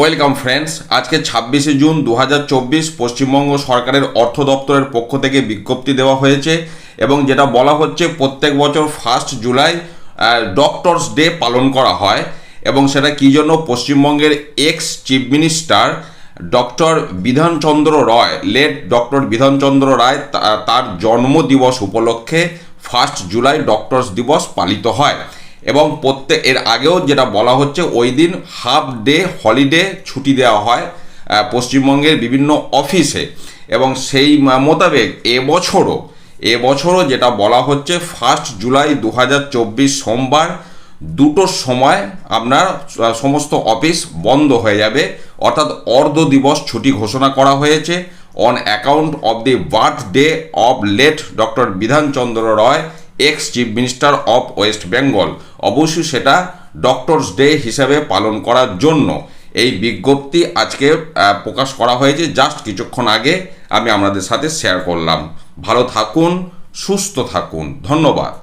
Welcome friends, আজকে ছাব্বিশে June দু হাজার চব্বিশ পশ্চিমবঙ্গ সরকারের অর্থ দপ্তরের পক্ষ থেকে বিজ্ঞপ্তি দেওয়া হয়েছে এবং যেটা বলা হচ্ছে প্রত্যেক বছর ফার্স্ট জুলাই ডক্টরস ডে পালন করা হয় এবং সেটা কী জন্য পশ্চিমবঙ্গের ex chief minister doctor Bidhanchandra Roy, late doctor Bidhanchandra Roy তার জন্মদিবস উপলক্ষে ফার্স্ট জুলাই ডক্টরস দিবস পালিত হয়। এবং প্রত্যেক এর আগেও যেটা বলা হচ্ছে, ওই দিন হাফ ডে হলিডে ছুটি দেওয়া হয় পশ্চিমবঙ্গের বিভিন্ন অফিসে এবং সেই মোতাবেক এবছরও এবছরও যেটা বলা হচ্ছে ফার্স্ট জুলাই দু হাজার চব্বিশ সোমবার দুটোর সময় আপনার সমস্ত অফিস বন্ধ হয়ে যাবে। অর্থাৎ অর্ধ দিবস ছুটি ঘোষণা করা হয়েছে। On account of the birthday of late doctor Bidhan Chandra Roy ex chief minister of West Bengal অবশ্যই সেটা ডক্টরস ডে হিসাবে পালন করার জন্য। এই বিজ্ঞপ্তি আজকে প্রকাশ করা হয়েছে। জাস্ট কিছুক্ষণ আগে আমি আপনাদের সাথে শেয়ার করলাম। ভালো থাকুন, সুস্থ থাকুন। ধন্যবাদ।